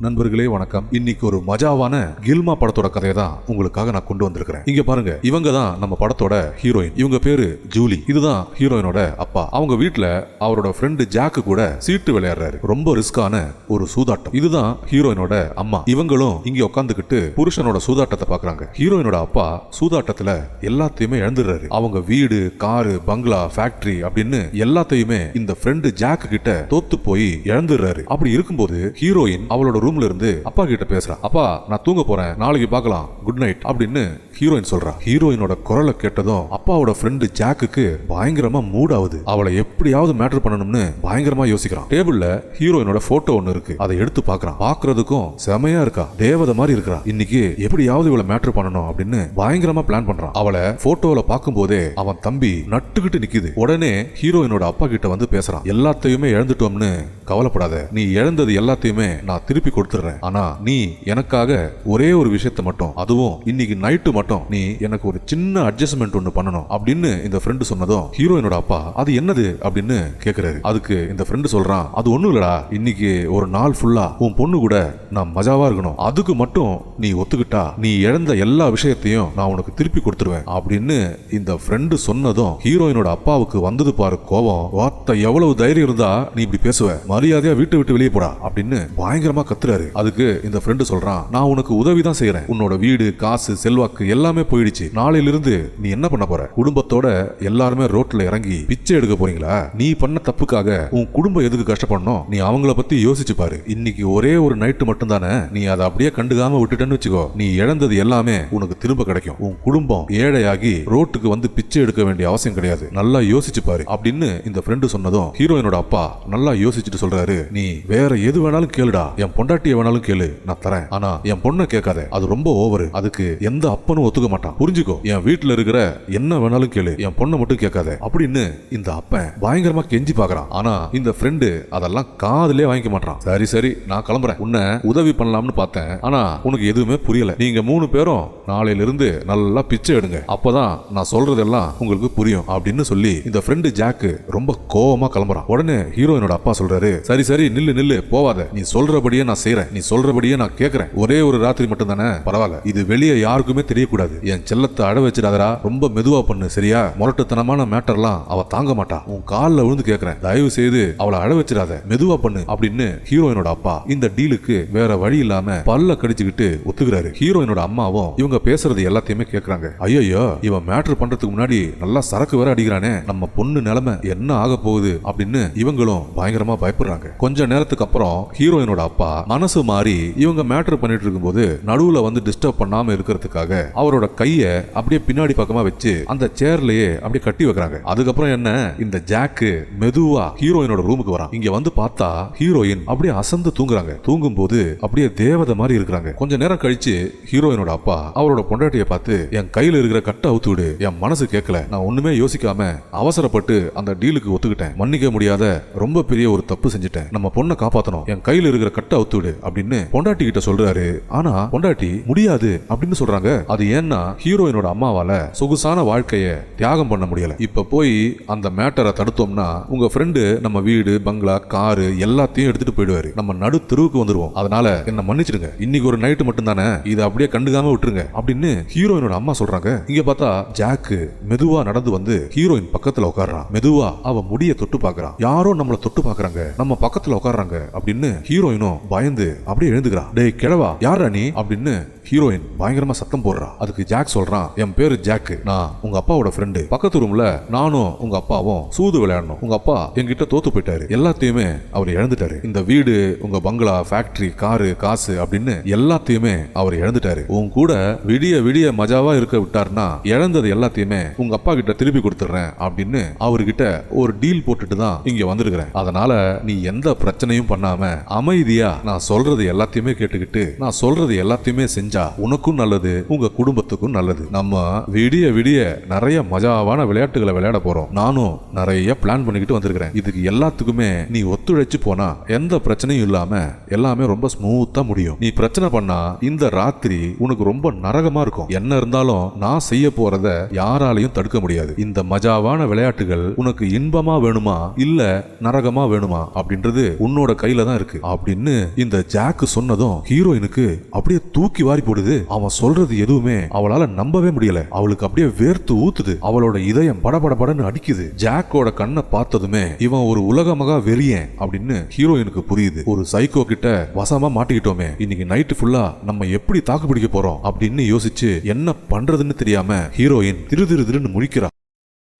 நண்பர்களே வணக்கம். இன்னைக்கு ஒரு மஜாவான கில்மா படத்தோட கதையை தான் உங்களுக்காக நான் கொண்டு வந்திருக்கிறேன். இங்க பாருங்க இவங்க தான் நம்ம படத்தோட ஹீரோயின் இவங்க பேரு ஜூலி. இதுதான் ஹீரோயினோட அப்பா. அவங்க வீட்டுல அவரோட ஃப்ரெண்டு ஜாக்கு கூட சீட்டு விளையாடுறாரு. ரொம்ப ரிஸ்கான ஒரு சூதாட்டம். இதுதான் ஹீரோயினோட அம்மா. இவங்களும் இங்க உட்காந்துக்கிட்டு புருஷனோட சூதாட்டத்தை பாக்குறாங்க. ஹீரோயினோட அப்பா சூதாட்டத்துல எல்லாத்தையுமே இழந்துடுறாரு. அவங்க வீடு காரு பங்களா ஃபேக்டரி அப்படின்னு எல்லாத்தையுமே இந்த ஃப்ரெண்டு ஜாக்கு கிட்ட தோத்து போய் இழந்துடுறாரு. அப்படி இருக்கும்போது ஹீரோயின் அவளோட ரூம்ல இருந்து அப்பா கிட்ட பேசுறா. அப்பா நான் தூங்க போறேன். நாளைக்கு பார்க்கலாம். குட் நைட் அப்படின்னு ஹீரோயின் சொல்றா. ஹீரோயினோட குரலை கேட்டதும் அப்பாவோட ஃப்ரெண்டு ஜாக்குக்கு பயங்கரமா மூட் ஆகுது. அவளை எப்படியாவது மேட்டர் பண்ணணும்னு பயங்கரமா யோசிக்கிறான். டேபிள்ல ஹீரோயினோட போட்டோ ஒன்னு இருக்கு. அதை எடுத்து பார்க்கறான். பாக்குறதுக்கும் செமையா இருக்கா? தேவதை மாதிரி இருக்கிறா. இன்னைக்கு எப்படியாவது இவளை மேட்டர் பண்ணணும் அப்படின்னு பயங்கரமா பிளான் பண்றான். அவளை போட்டோல பார்க்கும்போதே அவன் தம்பி நட்டுக்கிட்டு நிக்குது. உடனே ஹீரோயினோட அப்பா கிட்ட வந்து பேசுறான். எல்லாத்தையுமே இழந்துட்டோம்னு கவலைப்படாத. நீ இழந்தது எல்லாத்தையுமே நான் திருப்பி கொடுத்துறேன் ஆனா நீ எனக்காக ஒரே ஒரு விஷயத்த மட்டும் அதுவும் இன்னைக்கு நைட்டு மட்டும் நீ எனக்கு ஒரு சின்ன அட்ஜஸ்ட்மெண்ட் ஒன்னு பண்ணணும் அப்படின்னு இந்த ஃப்ரெண்டு சொன்னதும் ஹீரோயினோட அப்பா அது என்னது? அப்படின்னு கேக்குறாரு. அதுக்கு இந்த ஃப்ரெண்டு சொல்றான் அது ஒண்ணும் இல்லடா இன்னைக்கு ஒரு நாள் ஃபுல்லா உன் பொண்ணு கூட நான் மஜாவா இருக்கணும். அதுக்கு மட்டும் நீ ஒத்துக்கிட்டா நீ இழந்த எல்லா விஷயத்தையும் நான் உனக்கு திருப்பி கொடுத்துருவேன். அப்படின்னு இந்த ஃப்ரெண்டு சொன்னதும் ஹீரோயினோட அப்பாவுக்கு வந்தது பாரு கோவம். வார்த்தை எவ்வளவு தைரியம் இருந்தா நீ இப்படி பேசுவ. மரியாதையா வீட்டை விட்டு வெளியே போடா. அப்படின்னு பயங்கரமா கத்துறாரு அதுக்கு இந்த ஃப்ரெண்டு சொல்றான் நான் உனக்கு உதவி தான் செய்யறேன் உன்னோட வீடு காசு செல்வாக்கு எல்லாமே போயிடுச்சு. நாளையிலிருந்து நீ என்ன பண்ண போற? குடும்பத்தோட எல்லாருமே ரோட்ல இறங்கி பிச்சை எடுக்க போறீங்களா? நீ பண்ண தப்புக்காக உன் குடும்பம் எதுக்கு கஷ்டப்படணும்? நீ அவங்கள பத்தி யோசிச்சு பாரு. இன்னைக்கு ஒரே ஒரு நைட்டு மட்டும் தானே நீ அதை அப்படியே கண்டுக்காம விட்டுட்டேன்னு வச்சுக்கோ. நீ இழந்தது எல்லாமே உனக்கு திரும்ப கிடைக்கும். உன் குடும்பம் ஏழையாகி ரோட்டுக்கு வந்து பிச்சை எடுக்க வேண்டிய அவசியம் கிடையாது. நல்லா யோசிச்சு பாரு. அப்படின்னு இந்த ஃப்ரெண்டு சொன்னதும் ஹீரோயினோட அப்பா நல்லா யோசிச்சுட்டு சொல்றாரு. நீ வேற எது வேணாலும் கேளுடா. என் பொண்டாட்டிய வேணாலும் கேளு நான் தரேன். ஆனா என் பொண்ணை கேட்காத அது ரொம்ப ஓவர் அதுக்கு எந்த அப்பனும் ஒத்துக்க மாட்டான். புரிஞ்சுக்கோ என் வீட்டுல இருக்கிற என்ன வேணாலும் கேளு என் பொண்ணை மட்டும் கேட்காத. அப்படின்னு இந்த அப்பன் பயங்கரமா கெஞ்சி பாக்குறான். ஆனா இந்த ஃப்ரெண்டு அதெல்லாம் காதுலயே வாங்கிக்க மாட்டான் சரி சரி நான் கிளம்புறேன். உன்னை உதவி பண்ணலாம்னு பார்த்தேன். ஆனா உனக்கு எதுவுமே புரியல. நீங்க மூணு பேரும் நாளையில இருந்து நல்லா பிச்சை எடுங்க. அப்பதான் நான் சொல்றதெல்லாம் உங்களுக்கு புரியும் அப்படின்னு சொல்லி இந்த ஃப்ரெண்டு ஜாக்கு ரொம்ப கோவமா கிளம்புறான். உடனே ஹீரோயினோட அப்பா சொல்றாரு சரி சரி நில்லு நில்லு போவாத. நீ சொல்றபடியே நான் செய்யறேன் நீ சொல்றபடியே நான் கேக்குறேன். ஒரே ஒரு ராத்திரி மட்டும் தானே பரவாயில்ல. இது வெளியே யாருக்குமே தெரியக்கூடாது. என் செல்லத்தை அட வச்சிடாதரா ரொம்ப மெதுவா பண்ணு சரியா? முரட்டுத்தனமான மேட்டர்லாம் அவ தாங்க மாட்டா. உன் காலில் விழுந்து கேக்குறேன். தயவு செய்து அவளை அழ வச்சிடாத. மெதுவா பண்ணு அப்படின்னு ஹீரோயினோட அப்பா இந்த டீலுக்கு வேற வழி இல்லாம பல்ல கடிச்சுக்கிட்டு ஒத்துக்கிறாரு. ஹீரோயினோட அம்மாவும் இவங்க பேசுறது எல்லாத்தையுமே கேக்குறாங்க. ஐயோ இவன் மேட்டர் பண்றதுக்கு முன்னாடி நல்லா சரக்கு வேற அடிக்கிறானே. நம்ம பொண்ணு நிலைமை என்ன ஆக போகுது அப்படின்னு இவங்களும் பயங்கரமா பயப்படுறாங்க. கொஞ்ச நேரத்துக்கு அப்புறம் ஹீரோயினோட அப்பா மனசு மாறி இவங்க மேட்டர் பண்ணிட்டு இருக்கும்போது நடுவுல வந்து டிஸ்டர்ப் பண்ணாம இருக்கிறதுக்காக அவரோட கைய அப்படியே பின்னாடி பக்கமா வச்சு அந்த சேர்லயே அப்படியே கட்டி வைக்கிறாங்க. அதுக்கப்புறம் என்ன? இந்த ஜாக்கு மெதுவா ஹீரோயினோட ரூமுக்கு வரான். இங்க வந்து பார்த்தா ஹீரோயின் அப்படியே அசந்து தூங்குறாங்க. தூங்கும் போது அப்படியே தேவதை மாதிரி இருக்கிறாங்க. கொஞ்ச நேரம் கழிச்சு ஹீரோயினோட அப்பா அவரோட பொண்டாட்டியை பார்த்து என் கையில இருக்கிற கட்டை அவுத்து விடு. என் மனசு கேட்கல நான் ஒண்ணுமே யோசிக்காம அவசரப்பட்டு அந்த டீலுக்கு ஒத்துக்கிட்டேன். மன்னிக்க முடியாத ரொம்ப பெரிய ஒரு தப்பு செஞ்சுட்டேன். நம்ம பொண்ணை காப்பாத்தணும். என் கையில இருக்கிற கட்டை அவுத்து விடு. அப்படின்னு பொண்டாட்டி கிட்ட சொல்றாரு. ஆனா பொண்டாட்டி முடியாது அப்படின்னு சொல்றாங்க. அது ஏன்னா ஹீரோயினோட அம்மாவால சொகுசான வாழ்க்கைய தியாகம் பண்ண முடியல. இப்ப போய் அந்த மேட்டரை தடுத்தோம்னா உங்க ஃப்ரெண்டு நம்ம வீடு பங்களா காரு எல்லாத்தையும் எடுத்துட்டு போயிடுவாரு. நம்ம நடு தெருவுக்கு வந்துருவோம். அதனால என்ன மன்னிச்சிடுங்க. இன்னைக்கு ஒரு நைட்டு மட்டும் தானே இதை அப்படியே கண்டுக்காம விட்டுருங்க அப்படின்னு ஹீரோயினோட அம்மா சொல்றாங்க. இங்க பார்த்தா ஜாக்கு மெதுவா நடந்து வந்து ஹீரோயின் பக்கத்துல உட்கார்றான் மெதுவா அவ முடிய தொட்டு பார்க்கறான் யாரோ நம்மள தொட்டு பாக்குறாங்க. நம்ம பக்கத்துல உட்கார்றாங்க அப்படின்னு ஹீரோயினும் பயந்து அப்படியே எழுந்துக்கிறா. டேய் கிழவா யாரா நீ? அப்படின்னு ஹீரோயின் பயங்கரமா சத்தம் போடுறா. அதுக்கு ஜாக் சொல்றான் என் பேரு ஜாக்கு. நான் உங்க அப்பாவோட ஃப்ரெண்டு பக்கத்து ரூம்ல நானும் உங்க அப்பாவும் சூது விளையாடணும். உங்க அப்பா என்கிட்ட தோத்து போயிட்டாரு. எல்லாத்தையுமே அவர் இழந்துட்டாரு. இந்த வீடு உங்க பங்களா ஃபேக்டரி காரு காசு அப்படின்னு எல்லாத்தையுமே அவர் இழந்துட்டாரு. உன் கூட விடிய விடிய மஜாவா இருக்க விட்டாருன்னா இழந்தது எல்லாத்தையுமே உங்க அப்பா கிட்ட திருப்பி கொடுத்துட்றேன் அப்படின்னு அவர்கிட்ட ஒரு டீல் போட்டுட்டு தான் இங்க வந்திருக்கிறேன். அதனால நீ எந்த பிரச்சனையும் பண்ணாம அமைதியா நான் சொல்றது எல்லாத்தையுமே கேட்டுக்கிட்டு நான் சொல்றது எல்லாத்தையுமே செஞ்சா உனக்கும் நல்லது உங்க குடும்பத்துக்கும் நல்லது. நம்ம விடிய விடிய நிறைய மஜாவான விளையாட்டுகளை விளையாட போறோம். நானும் நிறைய பிளான் பண்ணிக்கிட்டு வந்திருக்கிறேன். இதுக்கு எல்லாத்துக்குமே நீ ஒத்துழைச்சு போனா எந்த பிரச்சனையும் இல்லாம எல்லாமே ரொம்ப ஸ்மூத்தா முடியும். நீ பிரச்சனை பண்ணா இந்த ராத்திரி உனக்கு ரொம்ப நரகமா இருக்கும். என்ன இருந்தாலும் நான் செய்ய போறத யாராலையும் தடுக்க முடியாது. இந்த மஜாவான விளையாட்டுகள் உனக்கு இன்பமா வேணுமா? இல்ல நரகமா வேணுமா? அப்படின்றது உன்னோட கையில தான் இருக்கு. அப்படின்னு இந்த ஜாக் சொன்னதும் ஹீரோயினுக்கு அப்படியே தூக்கி வாரி போடுது. அவன் சொல்றது எதுவுமே அவளால நம்பவே முடியல. அவளுக்கு அப்படியே வேர்த்து ஊத்துது. அவளோட இதயம் படபடபடன்னு அடிக்குது. ஜாக்கோட கண்ணை பார்த்ததுமே இவன் ஒரு உலகமகா வெறியன் அப்படின்னு ஹீரோயினுக்கு புரியுது. ஒரு சைக்கோ கிட்ட வசமா மாட்டிக்கிட்டோமே. இன்னைக்கு நைட்டு ஃபுல்லா நம்ம எப்படி தாக்கு பிடிக்க போறோம் அப்படின்னு யோசிச்சு என்ன பண்றதுன்னு தெரியாம ஹீரோயின் திரு திரு திருன்னு முடிக்கிறா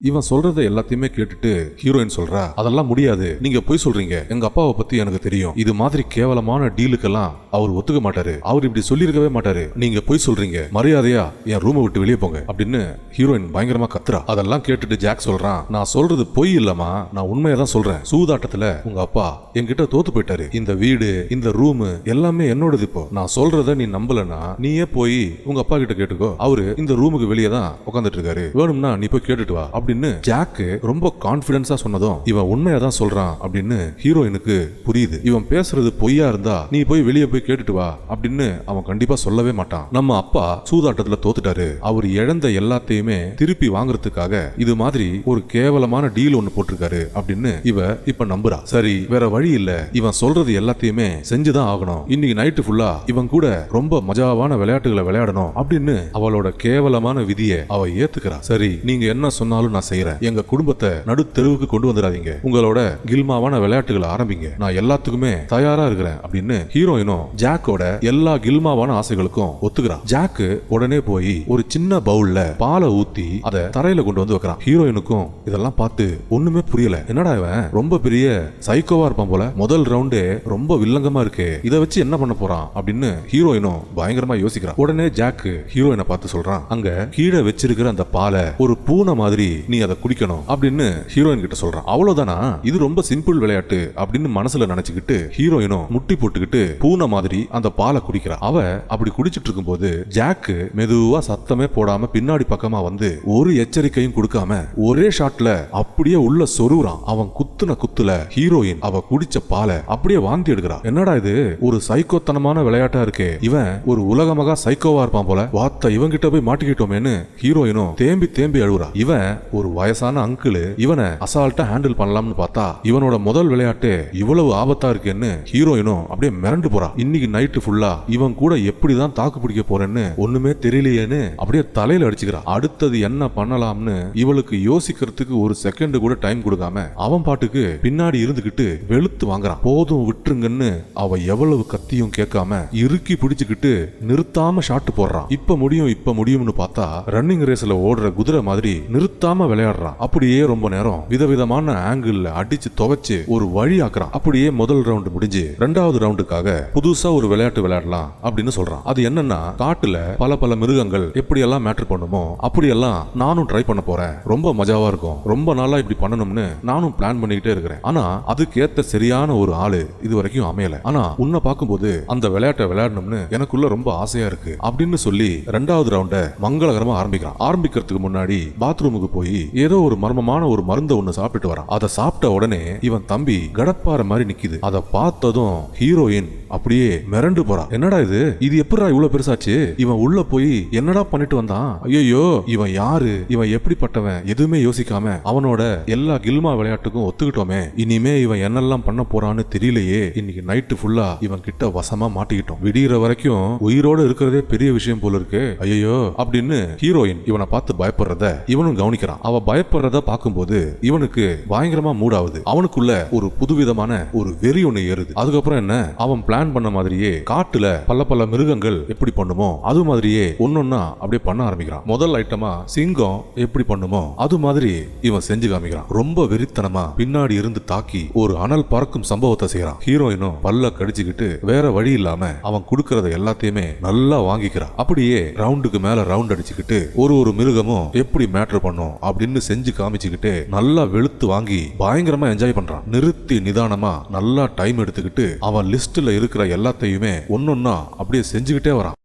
இவன் சொல்றத எல்லாத்தையுமே கேட்டுட்டு ஹீரோயின் சொல்றா அதெல்லாம் முடியாது. நீங்க போய் சொல்றீங்க. எங்க அப்பாவை பத்தி எனக்கு தெரியும். இது மாதிரி கேவலமான டீலுக்கெல்லாம் அவர் ஒத்துக்க மாட்டாரு. அவர் இப்படி சொல்லியிருக்கவே மாட்டாரு. நீங்க போய் சொல்றீங்க. மரியாதையா என் ரூமை விட்டு வெளியே போங்க. அப்படின்னு ஹீரோயின் பயங்கரமா கத்துறா. அதெல்லாம் கேட்டுட்டு ஜாக் சொல்றான் நான் சொல்றது பொய் இல்லமா நான் உண்மையை தான் சொல்றேன். சூதாட்டத்துல உங்க அப்பா என்கிட்ட தோத்து போயிட்டாரு. இந்த வீடு இந்த ரூம் எல்லாமே என்னோடது இப்போ. நான் சொல்றத நீ நம்பலன்னா நீயே போய் உங்க அப்பா கிட்ட கேட்டுக்கோ. அவரு இந்த ரூமுக்கு வெளியே தான் உட்காந்துட்டு இருக்காரு. வேணும்னா நீ போய் கேட்டுட்டு வா. அப்படின்னு ஜாக்கு ரொம்ப கான்பிடன்ஸா சொன்னதும் இவன் உண்மையா தான் சொல்றான் அப்படின்னு ஹீரோயினுக்கு புரியுது. இவன் பேசுறது பொய்யா இருந்தா நீ போய் வெளியே போய் கேட்டுட்டு வா அப்படின்னு அவன் கண்டிப்பா சொல்லவே மாட்டான். நம்ம அப்பா சூதாட்டத்துல தோத்துட்டாரு. அவர் இழந்த எல்லாத்தையுமே திருப்பி வாங்குறதுக்காக இது மாதிரி ஒரு கேவலமான டீல் ஒன்னு போட்டிருக்காரு அப்படின்னு இவ இப்ப நம்புறா. சரி வேற வழி இல்ல. இவன் சொல்றது எல்லாத்தையுமே செஞ்சுதான் ஆகணும். இன்னைக்கு நைட்டு ஃபுல்லா இவன் கூட ரொம்ப மஜாவான விளையாட்டுகளை விளையாடணும் அப்படின்னு அவளோட கேவலமான விதியை அவ ஏத்துக்கிறா. சரி நீங்க என்ன சொன்னாலும் நான் செய்யறேன் எங்க குடும்பத்தை நடு தெருவுக்கு கொண்டு வந்துடாதீங்க. உங்களோட கில்மாவான விளையாட்டுகளை ஆரம்பிங்க. நான் எல்லாத்துக்குமே தயாரா இருக்கிறேன் அப்படின்னு ஹீரோயினும் ஜாக்கோட எல்லா கில்மாவான ஆசைகளுக்கும் ஒத்துக்கிறான். ஜாக்கு உடனே போய் ஒரு சின்ன பவுல்ல பாலை ஊத்தி அதை தரையில கொண்டு வந்து வைக்கிறான். ஹீரோயினுக்கும் இதெல்லாம் பார்த்து ஒண்ணுமே புரியல. என்னடா இவன்? ரொம்ப பெரிய சைக்கோவா இருப்பான் போல. முதல் ரவுண்டே ரொம்ப வில்லங்கமா இருக்கு. இதை வச்சு என்ன பண்ண போறான் அப்படின்னு ஹீரோயினும் பயங்கரமா யோசிக்கிறான். உடனே ஜாக்கு ஹீரோயினை பார்த்து சொல்றான். அங்க கீழே வச்சிருக்கிற அந்த பாலை ஒரு பூனை மாதிரி நீ அதை குடிக்கணும் அப்படின்னு ஹீரோயின் கிட்ட சொல்றான். அவ்வளவுதானா? இது ரொம்ப சிம்பிள் விளையாட்டு அப்படின்னு மனசுல நினைச்சுக்கிட்டு ஹீரோயினும் முட்டி போட்டுக்கிட்டு பூனை மாதிரி அந்த பாலை குடிக்கிறா அவ அப்படி குடிச்சிட்டு இருக்கும்போது ஜாக்கு மெதுவா சத்தமே போடாம பின்னாடி பக்கமா வந்து ஒரு எச்சரிக்கையும் கொடுக்காம ஒரே ஷாட்ல அப்படியே உள்ள சொருகுறான். அவன் குத்துன குத்துல ஹீரோயின் அவ குடிச்ச பாலை அப்படியே வாந்தி எடுக்கிறா என்னடா இது? ஒரு சைக்கோத்தனமான விளையாட்டா இருக்கே. இவன் ஒரு உலகமகா சைக்கோவா இருப்பான் போல. வாத்த இவன் கிட்ட போய் மாட்டிக்கிட்டோமேன்னு ஹீரோயினும் தேம்பி தேம்பி அழுகுறா இவன் ஒரு வயசான அங்கிள் இவனை அசால்ட்டா ஹேண்டில் பண்ணலாம்னு பார்த்தா இவனோட முதல் விளையாட்டு இவ்வளவு ஆபத்தா இருக்குன்னு ஹீரோயினும் அப்படியே மிரண்டு போறா. இன்னைக்கு நைட்டு ஃபுல்லா இவன் கூட எப்படிதான் தாக்கு பிடிக்க போறேன்னு ஒண்ணுமே தெரியலையேன்னு அப்படியே தலையில அடிச்சுக்கிறா. அடுத்தது என்ன பண்ணலாம்னு இவளுக்கு யோசிக்கிறதுக்கு ஒரு செகண்ட் கூட டைம் கொடுக்காம அவன் பாட்டுக்கு பின்னாடி இருந்துகிட்டு வெளுத்து வாங்குறான். போதும் விட்டுருங்கன்னு அவ எவ்வளவு கத்தியும் கேட்காம இறுக்கி பிடிச்சுக்கிட்டு நிறுத்தாம ஷாட் போடுறான். இப்ப முடியும் இப்ப முடியும்னு பார்த்தா ரன்னிங் ரேஸ்ல ஓடுற குதிரை மாதிரி நிறுத்தாம விளையாடுறான். அப்படியே ரொம்ப நேரம் விதவிதமான ஆங்கிள் அடிச்சு துவைச்சு ஒரு வழி ஆக்குறான். அப்படியே முதல் ரவுண்டு முடிஞ்சு ரெண்டாவது ரவுண்டுக்காக புதுசா ஒரு விளையாட்டு விளையாடலாம் அப்படின்னு சொல்றான். அது என்னன்னா காட்டுல பல பல மிருகங்கள் எப்படியெல்லாம் மேட்டர் பண்ணுமோ அப்படியெல்லாம் நானும் ட்ரை பண்ண போறேன். ரொம்ப மஜாவா இருக்கும். ரொம்ப நாளா இப்படி பண்ணணும்னு நானும் பிளான் பண்ணிக்கிட்டே இருக்கிறேன். ஆனா அதுக்கேத்த சரியான ஒரு ஆளு இது வரைக்கும் அமையல. ஆனா உன்னை பார்க்கும்போது அந்த விளையாட்டை விளையாடணும்னு எனக்குள்ள ரொம்ப ஆசையா இருக்கு அப்படின்னு சொல்லி ரெண்டாவது ரவுண்ட மங்களகரமா ஆரம்பிக்கிறான். ஆரம்பிக்கிறதுக்கு முன்னாடி பாத்ரூமுக்கு போய் ஏதோ ஒரு மர்மமான ஒரு மருந்த ஒண்ணு சாப்பிட்டு வரான். அதை சாப்பிட்ட உடனே இவன் தம்பி கடப்பாற மாதிரி நிக்குது. அதை பார்த்ததும் ஹீரோயின் அப்படியே மிரண்டு போறா. என்னடா இது? இது எப்படிடா இவ்வளவு பெருசாச்சு? இவன் உள்ள போய் என்னடா பண்ணிட்டு வந்தான்? ஐயோ இவன் யாரு? இவன் எப்படிப்பட்டவன்? எதுவுமே யோசிக்காம அவனோட எல்லா கில்மா விளையாட்டுக்கும் ஒத்துக்கிட்டோமே. இனிமே இவன் என்னெல்லாம் பண்ண போறான்னு தெரியலையே. இன்னைக்கு நைட்டு ஃபுல்லா இவன் கிட்ட வசமா மாட்டிக்கிட்டோம். விடியற வரைக்கும் உயிரோட இருக்கிறதே பெரிய விஷயம் போல இருக்கு. ஐயோ அப்படின்னு ஹீரோயின் இவனை பார்த்து பயப்படுறத இவனும் கவனிக்கிறான். அவ பயப்படுறத பார்க்கும்போது இவனுக்கு பயங்கரமா மூடாவது அவனுக்குள்ள ஒரு புதுவிதமான ஒரு வெறி ஒண்ணு ஏறுது. அதுக்கப்புறம் என்ன? அவன் பிளான் பண்ண மாதிரியே காட்டுல பல பல மிருகங்கள் எப்படி பண்ணுமோ அது மாதிரியே ஒன்னொன்னா அப்படியே பண்ண ஆரம்பிக்கிறான். முதல் ஐட்டமா சிங்கம் எப்படி பண்ணுமோ அது மாதிரி இவன் செஞ்சு காமிக்கிறான். ரொம்ப வெறித்தனமா பின்னாடி இருந்து தாக்கி ஒரு அனல் பறக்கும் சம்பவத்தை செய்யறான். ஹீரோயினும் பல்ல கடிச்சுக்கிட்டு வேற வழி இல்லாம அவன் கொடுக்கறத எல்லாத்தையுமே நல்லா வாங்கிக்கிறான். அப்படியே ரவுண்டுக்கு மேல ரவுண்ட் அடிச்சுக்கிட்டு ஒரு ஒரு மிருகமும் எப்படி மேட்டர் பண்ணும் அப்படின்னு செஞ்சு காமிச்சுக்கிட்டு நல்லா வெளுத்து வாங்கி பயங்கரமா என்ஜாய் பண்றான். நிறுத்தி நிதானமா நல்லா டைம் எடுத்துக்கிட்டு அவன் லிஸ்ட்ல இருக்கிற எல்லாத்தையுமே ஒன்னொன்னா அப்படியே செஞ்சுக்கிட்டே வரான்.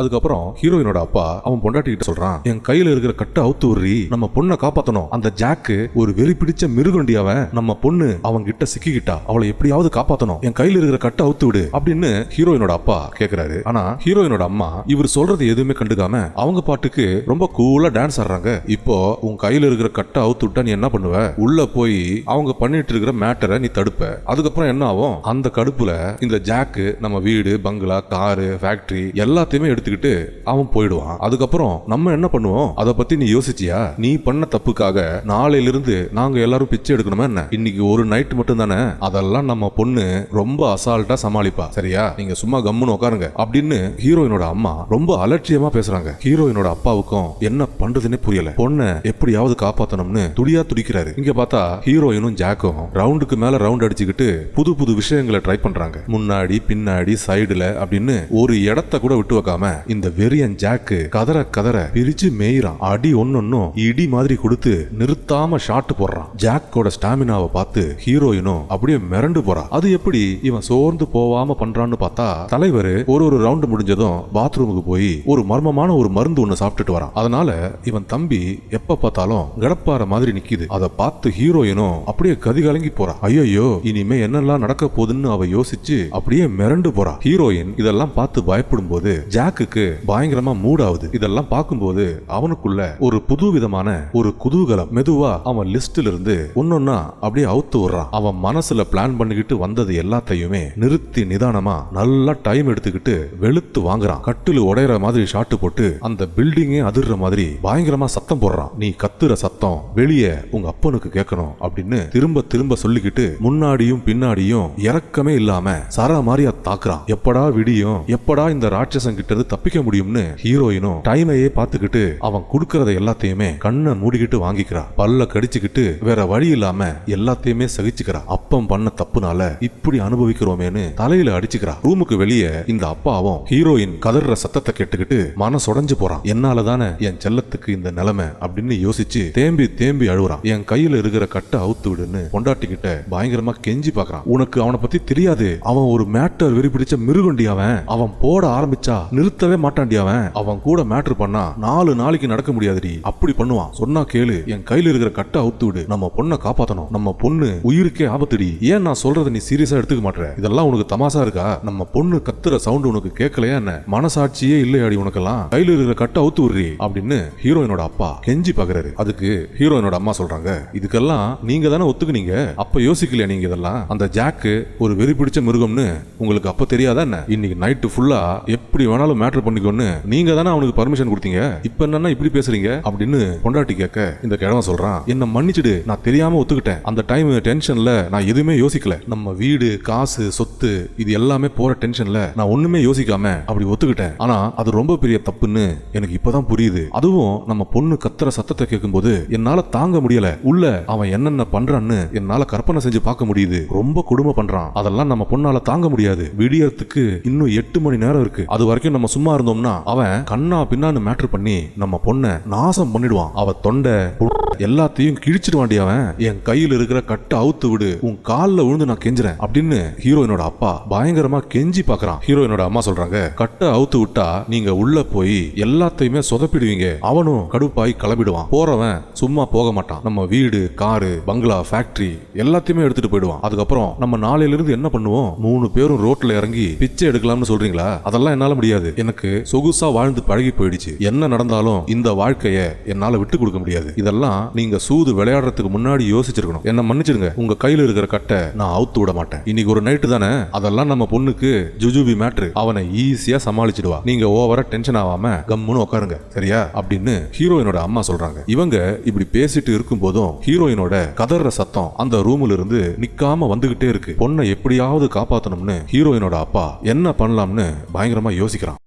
அதுக்கப்புறம் ஹீரோயினோட அப்பா அவன் பொண்டாட்டி கிட்ட சொல்றான் என் கையில இருக்கிற கட்டை அவுத்து விடுறி நம்ம பொண்ணை காப்பாத்தணும். அந்த ஜாக்கு ஒரு வெறி பிடிச்ச மிருகண்டி அவன். நம்ம பொண்ணு அவன் கிட்ட சிக்கிக்கிட்டா அவளை எப்படியாவது காப்பாத்தணும். என் கையில இருக்கிற கட்டை அவுத்து விடு அப்படின்னு ஹீரோயினோட அப்பா கேக்குறாரு. ஆனா ஹீரோயினோட அம்மா இவர் சொல்றது எதுவுமே கண்டுக்காம அவங்க பாட்டுக்கு ரொம்ப கூலா டான்ஸ் ஆடுறாங்க. இப்போ உன் கையில இருக்கிற கட்டை அவுத்து விட்டா நீ என்ன பண்ணுவ? உள்ள போய் அவங்க பண்ணிட்டு இருக்கிற மேட்டரை நீ தடுப்ப. அதுக்கப்புறம் என்ன ஆகும்? அந்த கடுப்புல இந்த ஜாக்கு நம்ம வீடு பங்களா காரு ஃபேக்டரி எல்லாத்தையுமே எடுத்து எடுத்துக்கிட்டு அவன் போயிடுவான். அதுக்கப்புறம் நம்ம என்ன பண்ணுவோம்? அதை பத்தி நீ யோசிச்சியா? நீ பண்ண தப்புக்காக நாளையில இருந்து நாங்க எல்லாரும் பிச்சை எடுக்கணுமா என்ன? இன்னைக்கு ஒரு நைட் மட்டும் தானே அதெல்லாம் நம்ம பொண்ணு ரொம்ப அசால்ட்டா சமாளிப்பா. சரியா? நீங்க சும்மா கம்முன்னு உட்காருங்க. அப்படின்னு ஹீரோயினோட அம்மா ரொம்ப அலட்சியமா பேசுறாங்க. ஹீரோயினோட அப்பாவுக்கும் என்ன பண்றதுன்னே புரியல. பொண்ணை எப்படியாவது காப்பாத்தணும்னு துடியா துடிக்கிறாரு. இங்க பார்த்தா ஹீரோயினும் ஜாக்கும் ரவுண்டுக்கு மேல ரவுண்ட் அடிச்சுக்கிட்டு புது புது விஷயங்களை ட்ரை பண்றாங்க. முன்னாடி பின்னாடி சைடுல அப்படின்னு ஒரு இடத்த கூட விட்டு வைக்காம இந்த வெறியன் ஜாக்கு கதற கதற பிரிச்சு மேயிறான். அடி ஒன்னொன்னும் இடி மாதிரி கொடுத்து நிறுத்தாம ஷாட் போடுறான். ஜாக்கோட ஸ்டாமினாவை பார்த்து ஹீரோயினும் அப்படியே மிரண்டு போறா. அது எப்படி இவன் சோர்ந்து போவாம பண்றான்னு பார்த்தா தலைவர் ஒரு ஒரு ரவுண்ட் முடிஞ்சதும் பாத்ரூமுக்கு போய் ஒரு மர்மமான ஒரு மருந்து ஒண்ணு சாப்பிட்டுட்டு வரான். அதனால இவன் தம்பி எப்ப பார்த்தாலும் கடப்பார மாதிரி நிக்குது. அதை பார்த்து ஹீரோயினும் அப்படியே கதி கலங்கி போறா. ஐயோ இனிமே என்னெல்லாம் நடக்க போகுதுன்னு அவ யோசிச்சு அப்படியே மிரண்டு போறா. ஹீரோயின் இதெல்லாம் பார்த்து பயப்படும் போது ஜாக்கு ஜாக்குக்கு பயங்கரமா மூட் ஆகுது இதெல்லாம் பார்க்கும்போது அவனுக்குள்ள ஒரு புது விதமான ஒரு குதூகலம். மெதுவா அவன் லிஸ்ட்ல இருந்து ஒன்னொன்னா அப்படியே அவுத்து விடுறான். அவன் மனசுல பிளான் பண்ணிக்கிட்டு வந்தது எல்லாத்தையுமே நிறுத்தி நிதானமா நல்லா டைம் எடுத்துக்கிட்டு வெளுத்து வாங்குறான். கட்டில் உடையற மாதிரி ஷாட்டு போட்டு அந்த பில்டிங்கே அதிர்ற மாதிரி பயங்கரமா சத்தம் போடுறான். நீ கத்துற சத்தம் வெளியே உங்க அப்பனுக்கு கேட்கணும் அப்படின்னு திரும்ப திரும்ப சொல்லிக்கிட்டு முன்னாடியும் பின்னாடியும் இறக்கமே இல்லாம சர மாதிரியா தாக்குறான். எப்படா விடியும்? எப்படா இந்த ராட்சசன் கிட்ட இருந்து தப்பிக்க முடியும்னு ஹீரோயினும் டைமையே பார்த்துக்கிட்டு அவன் கொடுக்கறத எல்லாத்தையுமே கண்ணை மூடிக்கிட்டு வாங்கிக்கிறா. பல்ல கடிச்சுக்கிட்டு வேற வழி இல்லாம எல்லாத்தையுமே சகிச்சுக்கிறா. அப்பம் பண்ண தப்புனால இப்படி அனுபவிக்கிறோமேன்னு தலையில அடிச்சுக்கிறா. ரூமுக்கு வெளியே இந்த அப்பாவும் ஹீரோயின் கதற சத்தத்தை கேட்டுக்கிட்டு மனசொடைஞ்சு போறான். என்னால தானே என் செல்லத்துக்கு இந்த நிலைமை அப்படின்னு யோசிச்சு தேம்பி தேம்பி அழுகுறான். என் கையில இருக்கிற கட்டை அவுத்து விடுன்னு பொண்டாட்டிக்கிட்ட பயங்கரமா கெஞ்சி பாக்குறான். உனக்கு அவனை பத்தி தெரியாது. அவன் ஒரு மேட்டர் வெறி பிடிச்ச மிருகண்டி அவன். அவன் போட ஆரம்பிச்சா நிறுத்த நிறுத்தவே மாட்டான்டி அவன். அவன் கூட மேட்ரு பண்ணா நாலு நாளைக்கு நடக்க முடியாதுடி. அப்படி பண்ணுவான். சொன்னா கேளு. என் கையில இருக்கிற கட்டை அவுத்து விடு. நம்ம பொண்ணை காப்பாத்தணும். நம்ம பொண்ணு உயிருக்கே ஆபத்துடி. ஏன் நான் சொல்றத நீ சீரியஸா எடுத்துக்க மாட்டேற? இதெல்லாம் உனக்கு தமாசா இருக்கா? நம்ம பொண்ணு கத்துற சவுண்ட் உனக்கு கேட்கலையா என்ன? மனசாட்சியே இல்லையாடி உனக்கெல்லாம். கையில இருக்கிற கட்டை அவுத்து விடுறி. அப்படின்னு ஹீரோயினோட அப்பா கெஞ்சி பாக்குறாரு. அதுக்கு ஹீரோயினோட அம்மா சொல்றாங்க. இதுக்கெல்லாம் நீங்க தானே ஒத்துக்குனீங்க? அப்ப யோசிக்கலையா நீங்க இதெல்லாம்? அந்த ஜாக்கு ஒரு வெறி பிடிச்ச மிருகம்னு உங்களுக்கு அப்ப தெரியாதா என்ன? இன்னைக்கு நைட்டு ஃபுல்லா எப்படி வேணாலும் மேட்டர் பண்ணிக்கோன்னு நீங்க தானே அவனுக்கு பர்மிஷன் கொடுத்தீங்க? இப்போ என்னன்னா இப்படி பேசுறீங்க? அப்படின்னு பொண்டாட்டி கேட்க இந்த கிழவன் சொல்றான். என்ன மன்னிச்சிடு நான் தெரியாம ஒத்துக்கிட்டேன். அந்த டைம் டென்ஷன்ல நான் எதுவுமே யோசிக்கல. நம்ம வீடு காசு சொத்து இது எல்லாமே போற டென்ஷன்ல நான் ஒண்ணுமே யோசிக்காம அப்படி ஒத்துக்கிட்டேன். ஆனா அது ரொம்ப பெரிய தப்புன்னு எனக்கு இப்பதான் புரியுது. அதுவும் நம்ம பொண்ணு கத்துற சத்தத்தை கேட்கும்போது என்னால தாங்க முடியல. உள்ள அவன் என்னென்ன பண்றான்னு என்னால கற்பனை செஞ்சு பார்க்க முடியுது. ரொம்ப கொடுமை பண்றான். அதெல்லாம் நம்ம பொண்ணால தாங்க முடியாது. விடியறதுக்கு இன்னும் எட்டு மணி நேரம் இருக்கு. அது வரைக்கும் நம்ம சும்மா இருந்தோம்னா அவன் கண்ணா பின்னான்னு மேட்டர் பண்ணி நம்ம பொண்ணை நாசம் பண்ணிடுவான். அவ தொண்டை எல்லாத்தையும் கிழிச்சிடுவாண்டி அவன். என் கையில் இருக்கிற கட்டை அவுத்து விடு. உன் கால்ல விழுந்து நான் கெஞ்சுறேன் அப்படின்னு ஹீரோயினோட அப்பா பயங்கரமா கெஞ்சி பாக்குறான் ஹீரோயினோட அம்மா சொல்றாங்க கட்டை அவுத்து விட்டா நீங்க உள்ள போய் எல்லாத்தையுமே சொதப்பிடுவீங்க. அவனும் கடுப்பாய் கிளம்பிடுவான். போறவன் சும்மா போக மாட்டான். நம்ம வீடு காரு பங்களா ஃபேக்டரி எல்லாத்தையுமே எடுத்துட்டு போயிடுவான். அதுக்கப்புறம் நம்ம நாளையில இருந்து என்ன பண்ணுவோம்? மூணு பேரும் ரோட்ல இறங்கி பிச்சை எடுக்கலாம்னு சொல்றீங்களா? அதெல்லாம் என்னால முடியாது. எனக்கு சொகுசா வாழ்ந்து பழகி போயிடுச்சு. என்ன நடந்தாலும் இந்த வாழ்க்கைய என்னால விட்டு கொடுக்க முடியாது. இதெல்லாம் நீங்க சூது விளையாடுறதுக்கு முன்னாடி யோசிச்சிருக்கணும். என்ன மன்னிச்சிடுங்க. உங்க கையில இருக்கிற கட்டை நான் அவுத்து விட மாட்டேன். இன்னைக்கு ஒரு நைட்டு தானே? அதெல்லாம் நம்ம பொண்ணுக்கு ஜுஜுபி மேட்ரு அவனை ஈஸியா சமாளிச்சிடுவா. நீங்க ஓவரா டென்ஷன் ஆகாம கம்முன்னு உட்காருங்க. சரியா? அப்படின்னு ஹீரோயினோட அம்மா சொல்றாங்க. இவங்க இப்படி பேசிட்டு இருக்கும் போதும் ஹீரோயினோட கதற சத்தம் அந்த ரூம்ல இருந்து நிக்காம வந்துகிட்டே இருக்கு. பொண்ணை எப்படியாவது காப்பாத்தணும்னு ஹீரோயினோட அப்பா என்ன பண்ணலாம்னு பயங்கரமா யோசிக்கிறான்.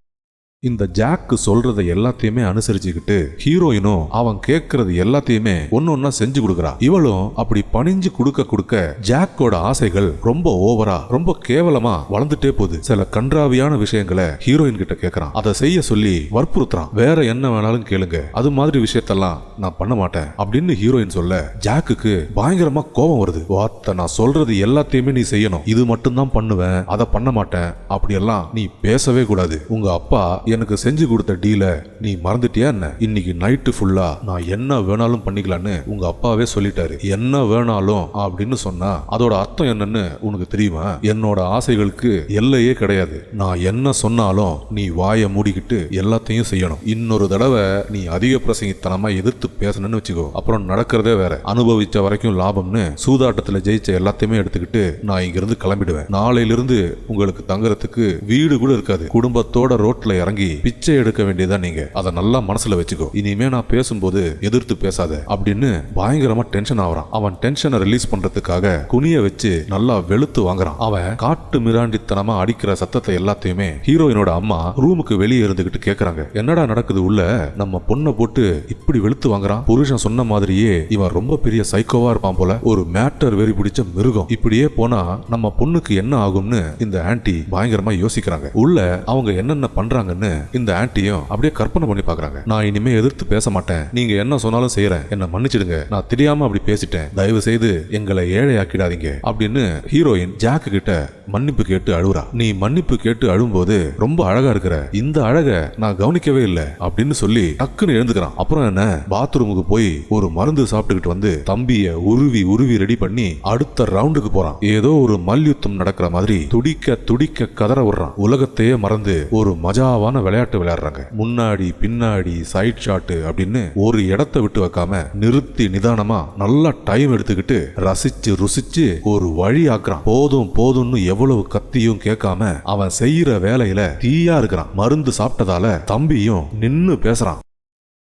இந்த ஜாக்கு சொல்றத எல்லாத்தையுமே அனுசரிச்சுக்கிட்டு ஹீரோயினும் அவன் கேட்கறது எல்லாத்தையுமே ஒன்னொன்னா செஞ்சு கொடுக்கறா. இவளும் அப்படி பணிஞ்சு கொடுக்க கொடுக்க ஜாக்கோட ஆசைகள் ரொம்ப ஓவரா ரொம்ப கேவலமா வளர்ந்துட்டே போகுது. சில கன்றாவியான விஷயங்களை ஹீரோயின் கிட்ட கேட்கறான் அதை செய்ய சொல்லி வற்புறுத்துறான். வேற என்ன வேணாலும் கேளுங்க. அது மாதிரி விஷயத்தெல்லாம் நான் பண்ண மாட்டேன் அப்படின்னு ஹீரோயின் சொல்ல ஜாக்குக்கு பயங்கரமா கோபம் வருது. வார்த்தை நான் சொல்றது எல்லாத்தையுமே நீ செய்யணும். இது மட்டும்தான் பண்ணுவேன் அதை பண்ண மாட்டேன். அப்படியெல்லாம் நீ பேசவே கூடாது. உங்க அப்பா எனக்கு செஞ்சு கொடுத்த டீலை நீ மறந்துட்டியா என்ன? இன்னைக்கு நைட்டு ஃபுல்லா நான் என்ன வேணாலும் பண்ணிக்கலான்னு உங்க அப்பாவே சொல்லிட்டாரு. என்ன வேணாலும் அப்படின்னு சொன்னா அதோட அர்த்தம் என்னன்னு உனக்கு தெரியுமா? என்னோட ஆசைகளுக்கு எல்லையே கிடையாது. நான் என்ன சொன்னாலும் நீ வாயை மூடிக்கிட்டு எல்லாத்தையும் செய்யணும். இன்னொரு தடவை நீ அதிக பிரசங்கித்தனமா எதிர்த்து பேசணும்னு வச்சுக்கோ. அப்புறம் நடக்கிறதே வேற. அனுபவிச்ச வரைக்கும் லாபம்னு சூதாட்டத்துல ஜெயிச்ச எல்லாத்தையுமே எடுத்துக்கிட்டு நான் இங்கிருந்து கிளம்பிடுவேன். நாளையிலிருந்து உங்களுக்கு தங்குறதுக்கு வீடு கூட இருக்காது. குடும்பத்தோட ரோட்ல இறங்கி பிச்சை எடுக்க வேண்டியதா நீங்க. அதை நல்லா மனசுல வச்சுக்கோ. இனிமே நான் பேசும்போது எதிர்த்து பேசாத அப்படின்னு பயங்கரமா டென்ஷன் ஆகுறான். அவன் டென்ஷனை ரிலீஸ் பண்றதுக்காக குனிய வச்சு நல்லா வெளுத்து வாங்குறான். அவன் காட்டு மிராண்டித்தனமா அடிக்கிற சத்தத்தை எல்லாத்தையுமே ஹீரோயினோட அம்மா ரூமுக்கு வெளியே இருந்துகிட்டு கேக்குறாங்க. என்னடா நடக்குது உள்ள? நம்ம பொண்ணை போட்டு இப்படி வெளுத்து வாங்குறான். புருஷன் சொன்ன மாதிரியே இவன் ரொம்ப பெரிய சைக்கோவா இருப்பான் போல. ஒரு மேட்டர் வெறி பிடிச்ச மிருகம். இப்படியே போனா நம்ம பொண்ணுக்கு என்ன ஆகும்னு இந்த ஆன்டி பயங்கரமா யோசிக்கிறாங்க. உள்ள அவங்க என்னென்ன பண்றாங்கன்னு இந்த ஆன்ட்டியும் அப்படியே கற்பனை பண்ணி பாக்குறாங்க நான் இனிமே எதிர்த்து பேச மாட்டேன் நீங்க என்ன சொன்னாலும் செய்யறேன் என்ன மன்னிச்சிடுங்க. நான் தெரியாம அப்படி பேசிட்டேன். தயவு செய்து எங்களை ஏழையாக்கிடாதீங்க. அப்படின்னு ஹீரோயின் ஜாக்கு கிட்ட மன்னிப்பு கேட்டு அழுகுறா நீ மன்னிப்பு கேட்டு அழும்போது ரொம்ப அழகா இருக்கிற. இந்த அழக நான் கவனிக்கவே இல்லை. அப்படின்னு சொல்லி டக்குன்னு எழுந்துக்கிறான். அப்புறம் என்ன? பாத்ரூமுக்கு போய் ஒரு மருந்து சாப்பிட்டுக்கிட்டு வந்து தம்பிய உருவி உருவி ரெடி பண்ணி அடுத்த ரவுண்டுக்கு போறான். ஏதோ ஒரு மல்யுத்தம் நடக்கிற மாதிரி துடிக்க துடிக்க கதற விடுறான். உலகத்தையே மறந்து ஒரு மஜாவான விளையாட்டு விளையாடுறாங்க. முன்னாடி பின்னாடி சைட் ஷாட்டு அப்படின்னு ஒரு இடத்தை விட்டு வைக்காம நிறுத்தி நிதானமா நல்லா டைம் எடுத்துக்கிட்டு ரசிச்சு ருசிச்சு ஒரு வழி ஆக்குறான். போதும் போதும்னு எவ்வளவு கத்தியும் கேட்காம அவன் செய்யற வேலையில தீயா இருக்கிறான். மருந்து சாப்பிட்டதால தம்பியும் நின்னு பேசுறான்.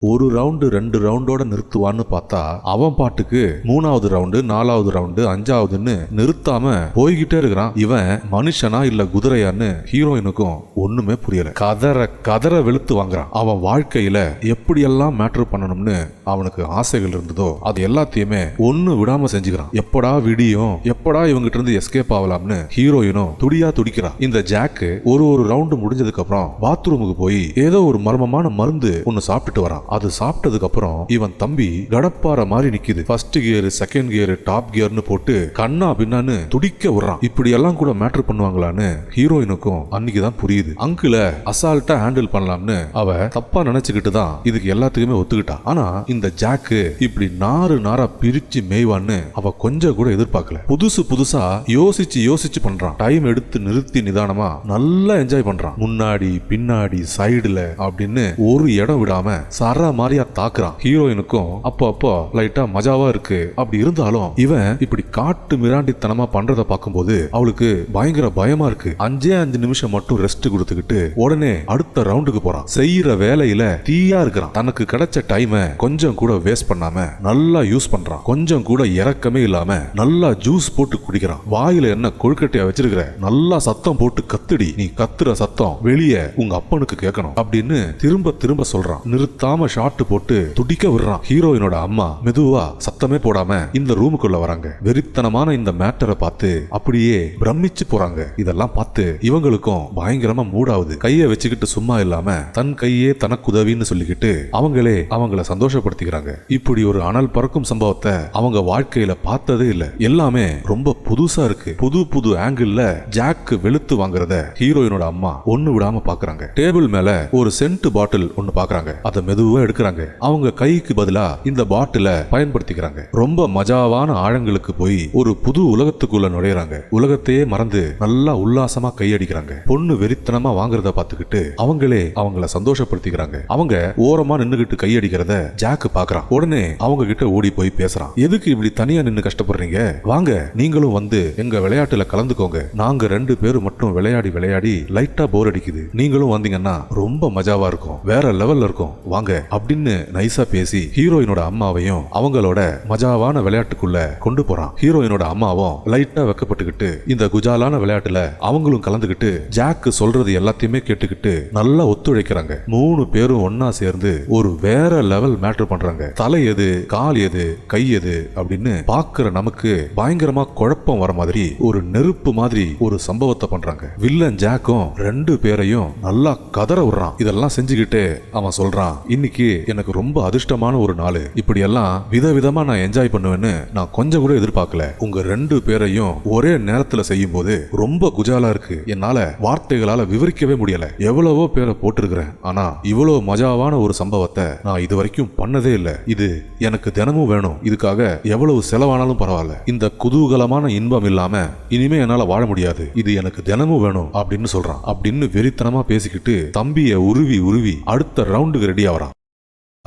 ஒரு ரவுண்டு ரெண்டு ரவுண்டோட நிறுத்துவான்னு பார்த்தா அவன் பாட்டுக்கு மூணாவது ரவுண்டு நாலாவது ரவுண்டு அஞ்சாவதுன்னு நிறுத்தாம போய்கிட்டே இருக்கிறான். இவன் மனுஷனா இல்ல குதிரையான்னு ஹீரோயினுக்கும் ஒண்ணுமே புரியல. கதற கதற வெளுத்து வாங்குறான். அவன் வாழ்க்கையில எப்படியெல்லாம் மேட்ரு பண்ணணும்னு அவனுக்கு ஆசைகள் இருந்ததோ அது எல்லாத்தையுமே ஒன்னு விடாம செஞ்சுக்கிறான். எப்படா விடியும் எப்படா இவங்கிட்ட இருந்து எஸ்கேப் ஆகலாம்னு ஹீரோயினும் துடியா துடிக்கிறான். இந்த ஜாக்கு ஒரு ஒரு ரவுண்டு முடிஞ்சதுக்கு அப்புறம் பாத்ரூமுக்கு போய் ஏதோ ஒரு மர்மமான மருந்து ஒன்னு சாப்பிட்டுட்டு வரான். அது சாப்பிட்டதுக்கு அப்புறம் இவன் தம்பி கடப்பார மாதிரி நிக்குது. First gear second gear top கியர்னு போட்டு கண்ணா பின்னான்னு துடிக்க விடுறான். இப்படி எல்லாம் கூட மேட்ரு பண்ணுவாங்களான்னு ஹீரோயினுக்கும் அன்னைக்கு தான் புரியுது. அங்கிள அசால்ட்டா ஹேண்டில் பண்ணலாம்னு அவ தப்பா நினைச்சுக்கிட்டு தான் இதுக்கு எல்லாத்துக்குமே ஒத்துக்கிட்டா. ஆனா இந்த ஜாக்கு இப்படி நாறு நாரா பிரிச்சு மேய்வான்னு அவ கொஞ்சம் கூட எதிர்பார்க்கல. புதுசு புதுசா யோசிச்சு யோசிச்சு பண்றான். டைம் எடுத்து நிறுத்தி நிதானமா நல்லா என்ஜாய் பண்றான். முன்னாடி பின்னாடி சைடுல அப்படின்னு ஒரு இடம் விடாம சார் மாதிரியா தாக்குறான். ஹீரோயினுக்கும் அப்போ அப்போ லைட்டா மஜாவா இருக்கு. அப்படி இருந்தாலும் இவன் இப்படி காட்டு மிராண்டித்தனமா பண்றத பார்க்கும்போது அவளுக்கு பயங்கர பயமா இருக்கு. அஞ்சே அஞ்சு நிமிஷம் மட்டும் ரெஸ்ட் கொடுத்துக்கிட்டு உடனே அடுத்த ரவுண்டுக்கு போறான். செய்யற வேலையில தீயா இருக்கிறான். தனக்கு கிடைச்ச டைமை கொஞ்சம் கூட வேஸ்ட் பண்ணாம நல்லா யூஸ் பண்றான். கொஞ்சம் கூட இறக்கமே இல்லாம நல்லா ஜூஸ் போட்டு குடிக்கிறான். வாயில என்ன கொழுக்கட்டையா வச்சிருக்கிற? நல்லா சத்தம் போட்டு கத்துடி. நீ கத்துற சத்தம் வெளியே உங்க அப்பனுக்கு கேட்கணும் அப்படின்னு திரும்ப திரும்ப சொல்றான். நிறுத்தாம ஷாட் போட்டு துடிக்க விடுறான். ஹீரோயினோட அம்மா மெதுவா சத்தமே போடாம இந்த ரூமுக்குள்ள வராங்க. வெறித்தனமான இந்த மேட்டரை பார்த்து அப்படியே பிரமிச்சு போறாங்க. இதெல்லாம் பார்த்து இவங்களுக்கும் பயங்கரமா மூடாவது கையை வச்சுக்கிட்டு சும்மா இல்லாம தன் கையே தனக்கு உதவின்னு சொல்லிக்கிட்டு அவங்களே அவங்கள சந்தோஷப்படுத்திக்கிறாங்க. இப்படி ஒரு அனல் பறக்கும் சம்பவத்தை அவங்க வாழ்க்கையில பார்த்ததே இல்ல. எல்லாமே ரொம்ப புதுசா இருக்கு. புது புது ஆங்கிள் ஜாக்கு வெளுத்து வாங்குறத ஹீரோயினோட அம்மா ஒண்ணு விடாம பாக்குறாங்க. டேபிள் மேல ஒரு சென்ட் பாட்டில் ஒன்னு பாக்குறாங்க. அதை மெதுவா எடுக்கிறாங்க. அவங்க கைக்கு பதிலா இந்த பாட்டில பயன்படுத்திக்கிறாங்க. ரொம்ப மஜாவான ஆழங்களுக்கு போய் ஒரு புது உலகத்துக்குள்ள நுழையிறாங்க. உலகத்தையே மறந்து நல்லா உல்லாசமா கையடிக்கிறாங்க. பொண்ணு வெறித்தனமா வாங்குறத பார்த்துக்கிட்டு அவங்களே அவங்கள சந்தோஷப்படுத்திக்கிறாங்க. அவங்க ஓரமா நின்னுகிட்டு கையடிக்கிறத ஜாக்கு பாக்குறான். உடனே அவங்க கிட்ட ஓடி போய் பேசுறான். எதுக்கு இப்படி தனியா நின்னு கஷ்டப்படுறீங்க? வாங்க நீங்களும் வந்து எங்க விளையாட்டுல கலந்துக்கோங்க. நாங்க ரெண்டு பேரும் மட்டும் விளையாடி விளையாடி லைட்டா போர் அடிக்குது. நீங்களும் வந்தீங்கன்னா ரொம்ப மஜாவா இருக்கும். வேற லெவல்ல இருக்கும். வாங்க அப்படின்னு நைஸா பேசி ஹீரோயினோட அம்மாவையும் அவங்களோட மஜாவான விளையாட்டுக்குள்ள கொண்டு போறான். ஹீரோயினோட அம்மாவும் லைட்டா வெக்கப்பட்டுக்கிட்டு இந்த குஜாலான விளையாட்டுல அவங்களும் கலந்துக்கிட்டு ஜாக்கு சொல்றது எல்லாத்தையுமே கேட்டுக்கிட்டு நல்லா ஒத்துழைக்கிறாங்க. மூணு பேரும் ஒன்னா சேர்ந்து ஒரு வேற லெவல் மேட்டர் பண்றாங்க. தலை எது கால் எது கை எது அப்படின்னு பாக்குற நமக்கு பயங்கரமா குழப்பம் வர மாதிரி ஒரு நெருப்பு மாதிரி ஒரு சம்பவத்தை பண்றாங்க. வில்லன் ஜாக்கும் ரெண்டு பேரையும் நல்லா கதற விடுறான். இதெல்லாம் செஞ்சுக்கிட்டு அவன் சொல்றான் இன்னைக்கு இன்னைக்கு எனக்கு ரொம்ப அதிர்ஷ்டமான ஒரு நாள். இப்படி எல்லாம் விதவிதமா நான் என்ஜாய் பண்ணுவேன்னு நான் கொஞ்சம் கூட எதிர்பார்க்கல. உங்க ரெண்டு பேரையும் ஒரே நேரத்துல செய்யும் போது ரொம்ப குஜாலா இருக்கு. என்னால வார்த்தைகளால விவரிக்கவே முடியல. எவ்வளவோ பேரை போட்டிருக்கிறேன். ஆனா இவ்வளவு மஜாவான ஒரு சம்பவத்தை நான் இது வரைக்கும் பண்ணதே இல்லை. இது எனக்கு தினமும் வேணும். இதுக்காக எவ்வளவு செலவானாலும் பரவாயில்ல. இந்த குதூகலமான இன்பம் இல்லாம இனிமே என்னால வாழ முடியாது. இது எனக்கு தினமும் வேணும் அப்படின்னு சொல்றான். அப்படின்னு வெறித்தனமா பேசிக்கிட்டு தம்பிய உருவி உருவி அடுத்த ரவுண்டுக்கு ரெடி ஆகிறான்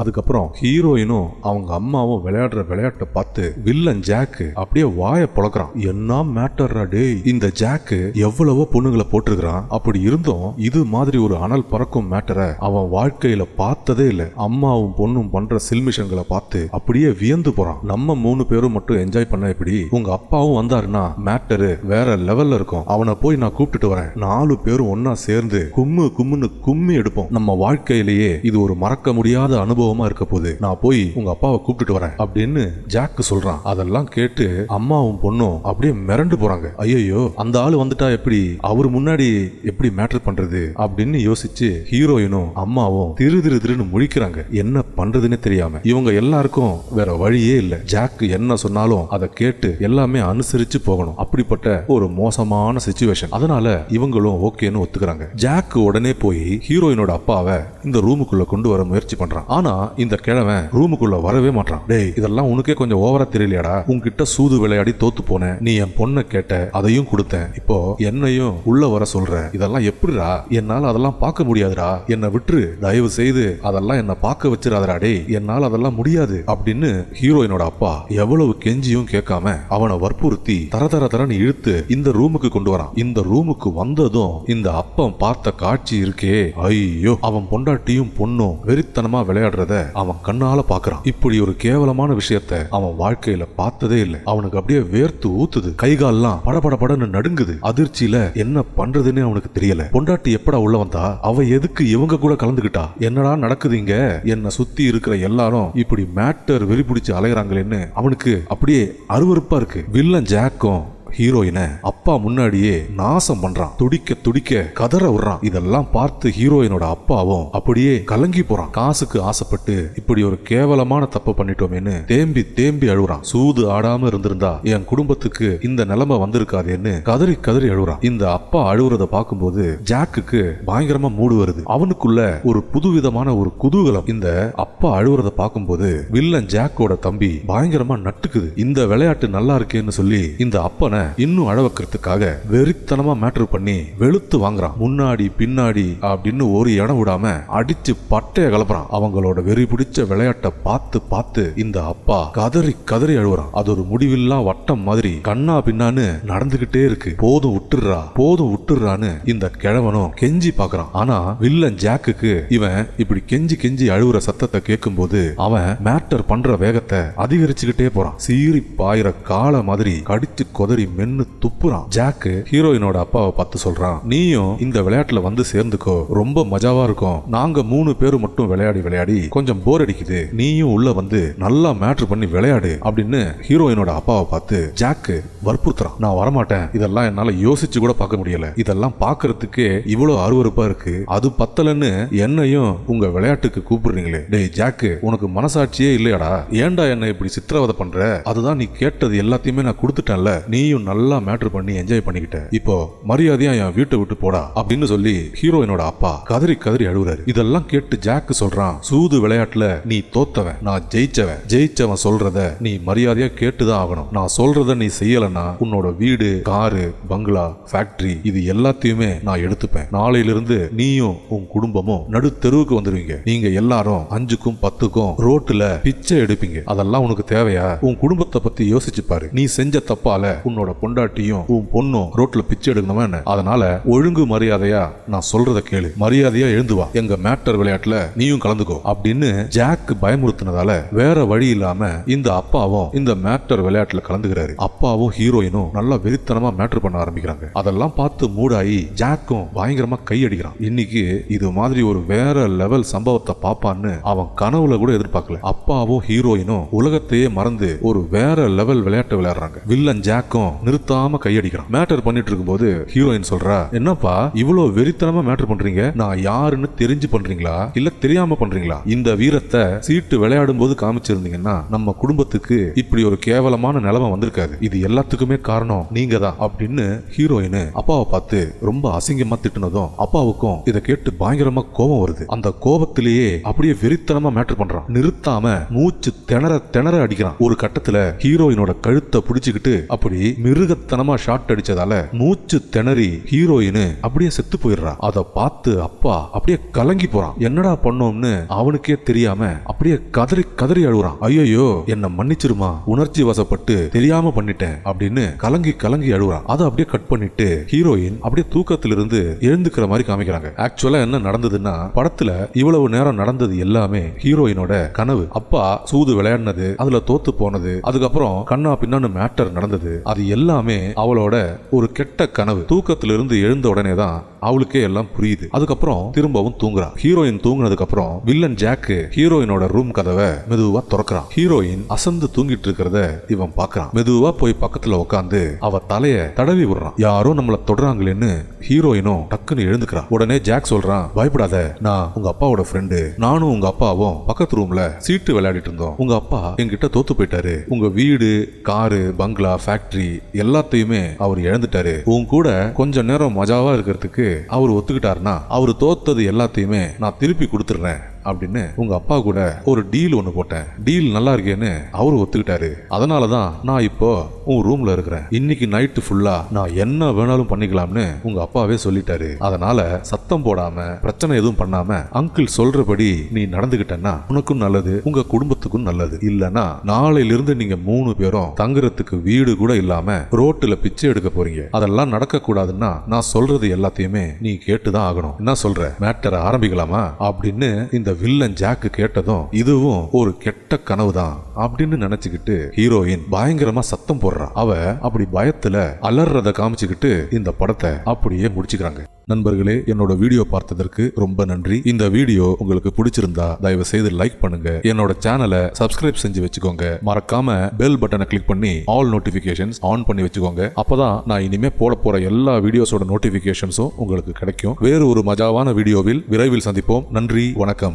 அதுக்கப்புறம் ஹீரோயினும் அவங்க அம்மாவும் விளையாடுற விளையாட்டை பார்த்து வில்லன் ஜாக்கு அப்படியே வாயை பொளக்குறான். என்ன மேட்டர்ரா டேய்? இந்த ஜாக்கு எவ்வளவோ பொண்ணுங்களை போட்டிருக்கிறான். அப்படி இருந்தும் இது மாதிரி ஒரு அனல் பறக்கும் மேட்டரை அவன் வாழ்க்கையில பார்த்ததே இல்லை. அம்மாவும் பொண்ணும் பண்ற சில்மிஷன்களை பார்த்து அப்படியே வியந்து போறான். நம்ம மூணு பேரும் மட்டும் என்ஜாய் பண்ண இப்படி உங்க அப்பாவும் வந்தாருன்னா மேட்டரு வேற லெவல்ல இருக்கும். அவனை போய் நான் கூப்பிட்டுட்டு வரேன். நாலு பேரும் ஒன்னா சேர்ந்து கும்மு கும்முன்னு கும்மி எடுப்போம். நம்ம வாழ்க்கையிலேயே இது ஒரு மறக்க முடியாத அனுபவம் இருக்க போகுது. நான் போய் உங்க அப்பாவை கூப்பிட்டுட்டு வரேன் அப்படின்னு ஜாக்கு சொல்றான். அதெல்லாம் கேட்டு அம்மாவும் பொண்ணும் அப்படியே மிரண்டு போறாங்க. ஐயோ அந்த ஆளு வந்துட்டா எப்படி? அவர் முன்னாடி எப்படி மேட்டர் பண்றது? அப்படின்னு யோசிச்சு ஹீரோயினும் அம்மாவும் திரு திரு திருன்னு முழிக்கிறாங்க. என்ன பண்றதுன்னு தெரியாம. இவங்க எல்லாருக்கும் வேற வழியே இல்ல. ஜாக்கு என்ன சொன்னாலும் அதை கேட்டு எல்லாமே அனுசரிச்சு போகணும். அப்படிப்பட்ட ஒரு மோசமான சுச்சுவேஷன் அதனால இவங்களும் ஓகேன்னு ஒத்துக்கிறாங்க. ஜாக்கு உடனே போய் ஹீரோயினோட அப்பாவை இந்த ரூமுக்குள்ள கொண்டு வர முயற்சி பண்றான். ஆனா இந்த கிழவன் ரூமுக்குள்ள வரவே மாட்டான் டேய். இதெல்லாம் உனக்கே கொஞ்சம் ஓவரா தெரியலையாடா. உன்கிட்ட சூது விளையாடி தோத்து போனேன். நீ என் பொண்ணை கேட்ட அதையும் கொடுத்தேன். இப்போ என்னையும் உள்ள வர சொல்ற இதெல்லாம் எப்படிடா? என்னால அதெல்லாம் பார்க்க முடியாதுடா. என்னை விட்டுரு. தயவு செய்து அதெல்லாம் என்ன பார்க்க வச்சிடாதடா டேய். என்னால அதெல்லாம் முடியாது அப்படின்னு ஹீரோயினோட அப்பா எவ்வளவு கெஞ்சியும் கேட்காம அவனை வற்புறுத்தி தர தர தரன்னு இழுத்து இந்த ரூமுக்கு கொண்டு வரான். இந்த ரூமுக்கு வந்ததும் இந்த அப்பன் பார்த்த காட்சி இருக்கே. ஐயோ. அவன் பொண்டாட்டியும் பொண்ணும் வெறித்தனமா அப்படின்றத அவன் கண்ணால பாக்குறான். இப்படி ஒரு கேவலமான விஷயத்த அவன் வாழ்க்கையில பார்த்ததே இல்லை. அவனுக்கு அப்படியே வேர்த்து ஊத்துது. கைகால்லாம் படபட படன்னு நடுங்குது. அதிர்ச்சியில என்ன பண்றதுன்னு அவனுக்கு தெரியல. பொண்டாட்டி எப்படா உள்ள வந்தா? அவ எதுக்கு இவங்க கூட கலந்துகிட்டா? என்னடா நடக்குது இங்க? என்ன சுத்தி இருக்கிற எல்லாரும் இப்படி மேட்டர் வெறி பிடிச்சு அலையறாங்களேன்னு அவனுக்கு அப்படியே அருவறுப்பா இருக்கு. வில்லன் ஜாக்கும் ஹீரோயினை அப்பா முன்னாடியே நாசம் பண்றான். துடிக்க துடிக்க கதற விடுறான். இதெல்லாம் பார்த்து ஹீரோயினோட அப்பாவும் அப்படியே கலங்கி போறான். காசுக்கு ஆசைப்பட்டு இப்படி ஒரு கேவலமான தப்பு பண்ணிட்டோமேன்னு தேம்பி தேம்பி அழுகுறான். சூது ஆடாம இருந்திருந்தா என் குடும்பத்துக்கு இந்த நிலைமை வந்திருக்காதேன்னு கதறி கதறி அழுகுறான். இந்த அப்பா அழுகுறத பார்க்கும்போது ஜாக்குக்கு பயங்கரமா மூடு வருது. அவனுக்குள்ள ஒரு புதுவிதமான ஒரு குதூகலம். இந்த அப்பா அழுகுறத பார்க்கும்போது வில்லன் ஜாக்கோட தம்பி பயங்கரமா நட்டுக்குது. இந்த விளையாட்டு நல்லா இருக்கேன்னு சொல்லி இந்த அப்பனை இன்னும் அழ வைக்கிறதுக்காக வெறித்தனமா மேட்டர் பண்ணி வெளுத்து வாங்குறான். முன்னாடி பின்னாடி அப்படின்னு ஒரு இடம் விடாம அடிச்சு பட்டைய கலப்புறான். அவங்களோட வெறி பிடிச்ச விளையாட்டை பார்த்து பார்த்து இந்த அப்பா கதறி கதறி அழுவுறான். அது ஒரு முடிவில்லா வட்டம் மாதிரி கண்ணா பின்னான்னு நடந்துகிட்டே இருக்கு. போதும் விட்டுடுறா போதும் விட்டுடுறான்னு இந்த கிழவனும் கெஞ்சி பாக்குறான் ஆனா வில்லன் ஜாக்குக்கு இவன் இப்படி கெஞ்சி கெஞ்சி அழுவுற சத்தத்தை கேட்கும்போது அவன் மேட்டர் பண்ற வேகத்தை அதிகரிச்சுக்கிட்டே போறான். சீறி பாயிர கால மாதிரி கடிச்சு கொதறி மென்னு துப்புறான். ஜாக்கு ஹீரோயினோட அப்பாவை பார்த்து சொல்றான் நீயும் இந்த விளையாட்டுல வந்து சேர்ந்துக்கோ. ரொம்ப மஜாவா இருக்கும். நாங்க மூணு பேரும் மட்டும் விளையாடி விளையாடி கொஞ்சம் போர் அடிக்குது. நீயும் உள்ள வந்து நல்லா மேட்ரு பண்ணி விளையாடு அப்படின்னு ஹீரோயினோட அப்பாவை பார்த்து ஜாக்கு வற்புறுத்துறான். நான் வரமாட்டேன். இதெல்லாம் என்னால யோசிச்சு கூட பார்க்க முடியல. இதெல்லாம் பார்க்கறதுக்கே இவ்வளவு அருவருப்பா இருக்கு. அது பத்தலன்னு என்னையும் உங்க விளையாட்டுக்கு கூப்பிடுறீங்களே. டேய் ஜாக்கு உனக்கு மனசாட்சியே இல்லையாடா. ஏன்டா என்னை இப்படி சித்திரவதை பண்ற? அதுதான் நீ கேட்டது எல்லாத்தையுமே நான் கொடுத்துட்டேன்ல. நீயும் நல்லா மேட்ரு பண்ணி என்ஜாய் பண்ணிக்கிட்ட. இப்போ மரியாதையா என் வீட்டை விட்டு போடா அப்படின்னு சொல்லி ஹீரோயினோட அப்பா கதறி கதறி அழுகுறாரு. இதெல்லாம் கேட்டு ஜாக்கு சொல்றான் சூது விளையாட்டுல நீ தோத்தவன் நான் ஜெயிச்சவன். ஜெயிச்சவன் சொல்றத நீ மரியாதையா கேட்டுதான் ஆகணும். நான் சொல்றத நீ செய்யலன்னா உன்னோட வீடு காரு பங்களா ஃபேக்டரி இது எல்லாத்தையுமே நான் எடுத்துப்பேன். நாளையிலிருந்து நீயும் உன் குடும்பமும் நடு தெருவுக்கு வந்துருவீங்க. நீங்க எல்லாரும் அஞ்சுக்கும் பத்துக்கும் ரோட்டுல பிச்சை எடுப்பீங்க. அதெல்லாம் உனக்கு தேவையா? உன் குடும்பத்தை பத்தி யோசிச்சு பாரு. நீ செஞ்ச தப்பால உன்னோட பொண்டாட்டியும் உன் பொண்ணும் ரோட்ல பிச்சை எடுக்கணுமா என்ன? அதனால ஒழுங்கு மரியாதையா நான் சொல்றத கேளு. மரியாதையா எழுந்து வா. எங்க மேட்டர் விளையாட்டுல நீயும் கலந்துக்கோ. அப்படின்னு ஜாக் பயமுறுத்தினதால வேற வழி இல்லாம இந்த அப்பாவும் இந்த மேட்டர் விளையாட்டுல கலந்துக்கிறாரு. அப்பாவும் ஹீரோயினும் நல்லா வெறித்தனமா மேட்டர் பண்ண ஆரம்பிக்கிறாங்க. அதெல்லாம் பார்த்து மூடாயி ஜாக்கும் பயங்கரமா கையடிக்கிறான். இன்னைக்கு இது மாதிரி ஒரு வேற லெவல் சம்பவத்தை பாப்பான்னு அவன் கனவுல கூட எதிர்பார்க்கல. அப்பாவும் ஹீரோயினும் உலகத்தையே மறந்து ஒரு வேற லெவல் விளையாட்டு விளையாடுறாங்க. வில்லன் ஜாக்கும் நிறுத்தாம கையடிக்கிறான். மேட்டர் பண்ணிட்டு இருக்கும்போது ஹீரோயின் சொல்றா என்னப்பா இவ்வளவு வெறித்தனமா மேட்டர் பண்றீங்க? நான் யாருன்னு தெரிஞ்சு பண்றீங்களா? இல்ல தெரியாம பண்றீங்களா? இந்த வீரத்தை சீட்டு விளையாடும் போது காமிச்சிருந்தீங்கன்னா நம்ம குடும்பத்துக்கு இப்படி ஒரு கேவலமான நிலைமை வந்திருக்காது. இது எல்லாத்துக்குமே காரணம் நீங்க தான் அப்படின்னு ஹீரோயின் அப்பாவை பார்த்து ரொம்ப அசிங்கமா திட்டுனதும் அப்பாவுக்கும் இதை கேட்டு பயங்கரமா கோபம் வருது. அந்த கோபத்திலேயே அப்படியே வெறித்தனமா மேட்டர் பண்றான். நிறுத்தாம மூச்சு திணற திணற அடிக்கிறான். ஒரு கட்டத்துல ஹீரோயினோட கழுத்தை பிடிச்சுக்கிட்டு அப்படி மிருகத்தனமா ஷாட் அடிச்சதால மூச்சு திணறி ஹீரோயின் அப்படியே செத்து போயிடுறா. அதை பார்த்து அப்பா அப்படியே கலங்கி போறான். என்னடா பண்ணோம்னு அவனுக்கே தெரியாம அப்படியே கதறி கதறி அழுகுறான். ஐயோ என்ன மன்னிச்சிருமா? உணர்ச்சி வசப்பட்டு தெரியாம பண்ணிட்டேன் அப்படின்னு கலங்கி கலங்கி அழுகுறான். அதை அப்படியே கட் பண்ணிட்டு ஹீரோயின் அப்படியே தூக்கத்திலிருந்து எழுந்துக்கிற மாதிரி காமிக்கிறாங்க. ஆக்சுவலா என்ன நடந்ததுன்னா படத்துல இவ்வளவு நேரம் நடந்தது எல்லாமே ஹீரோயினோட கனவு. அப்பா சூது விளையாடினது அதுல தோத்து போனது அதுக்கப்புறம் கண்ணா பின்னான்னு மேட்டர் நடந்தது. அது எல்லாமே அவளோட ஒரு கெட்ட கனவு. தூக்கத்திலிருந்து எழுந்த உடனே தான் அவளுக்கே எல்லாம் புரியுது. அதுக்கப்புறம் திரும்பவும் தூங்குறா ஹீரோயின் தூங்குனதுக்கு அப்புறம் வில்லன் ஜாக்கு ஹீரோயினோட ரூம் கதவை மெதுவா திறக்கிறான். ஹீரோயின் அசந்து தூங்கிட்டு இருக்கிறத இவன் பார்க்கறான். மெதுவா போய் பக்கத்துல உட்காந்து அவ தலைய தடவி விடுறான். யாரோ நம்மள தொடறாங்களேன்னு ஹீரோயினும் டக்குன்னு எழுந்துக்கிறான். உடனே ஜாக் சொல்றான் பயப்படாத நான் உங்க அப்பாவோட ஃப்ரெண்டு நானும் உங்க அப்பாவும் பக்கத்து ரூம்ல சீட்டு விளையாடிட்டு இருந்தோம். உங்க அப்பா என்கிட்ட தோத்து போயிட்டாரு. உங்க வீடு காரு பங்களா ஃபேக்டரி எல்லாத்தையுமே அவர் இழந்துட்டாரு. உன் கூட கொஞ்ச நேரம் மஜாவா இருக்கிறதுக்கு அவர் ஒத்துக்கிட்டாருன்னா அவர் தோத்தது எல்லாத்தையுமே நான் திருப்பி கொடுத்துடுறேன். அப்படின்னு உங்க அப்பா கூட ஒரு டீல் ஒன்று போட்டேன். டீல் நல்லா இருக்கேன்னு அவரு ஒத்துக்கிட்டாரு. அதனால தான் நான் இப்போ உன் ரூம்ல இருக்கிறேன். இன்னைக்கு நைட்டு ஃபுல்லா நான் என்ன வேணாலும் பண்ணிக்கலாம்னு உங்க அப்பாவே சொல்லிட்டாரு. அதனால சத்தம் போடாம பிரச்சனை எதுவும் பண்ணாம அங்கிள் சொல்றபடி நீ நடந்துகிட்டன்னா உனக்கும் நல்லது உங்க குடும்பத்துக்கும் நல்லது. இல்லனா நாளையிலிருந்து நீங்க மூணு பேரும் தங்குறதுக்கு வீடு கூட இல்லாம ரோட்டுல பிச்சை எடுக்க போறீங்க. அதெல்லாம் நடக்க கூடாதுன்னா நான் சொல்றது எல்லாத்தையுமே நீ கேட்டுதான் ஆகணும். என்ன சொல்ற? மேட்டரை ஆரம்பிக்கலாமா? அப்படின்னு இந்த வில்லன் ஜாக்கு கேட்டதும் இதுவும் ஒரு கெட்ட கனவு தான் அப்படின்னு நினைச்சுக்கிட்டு ஹீரோயின் பயங்கரமா சத்தம் போடுறா அவ அப்படி பயத்துல அலறத காமிச்சுக்கிட்டு இந்த படத்தை அப்படியே முடிச்சுக்கிறாங்க. நண்பர்களே என்னோட வீடியோ பார்த்ததற்கு ரொம்ப நன்றி. இந்த வீடியோ உங்களுக்கு பிடிச்சிருந்தா தயவு செய்து லைக் பண்ணுங்க. என்னோட சேனலை சப்ஸ்கிரைப் செஞ்சு வச்சுக்கோங்க. மறக்காம பெல் பட்டனை கிளிக் பண்ணி ஆல் நோட்டிபிகேஷன்ஸ் ஆன் பண்ணி வச்சுக்கோங்க. அப்பதான் நான் இனிமே போட போற எல்லா வீடியோஸோட நோட்டிபிகேஷன்ஸும் உங்களுக்கு கிடைக்கும். வேறு ஒரு மஜாவான வீடியோவில் விரைவில் சந்திப்போம். நன்றி வணக்கம்.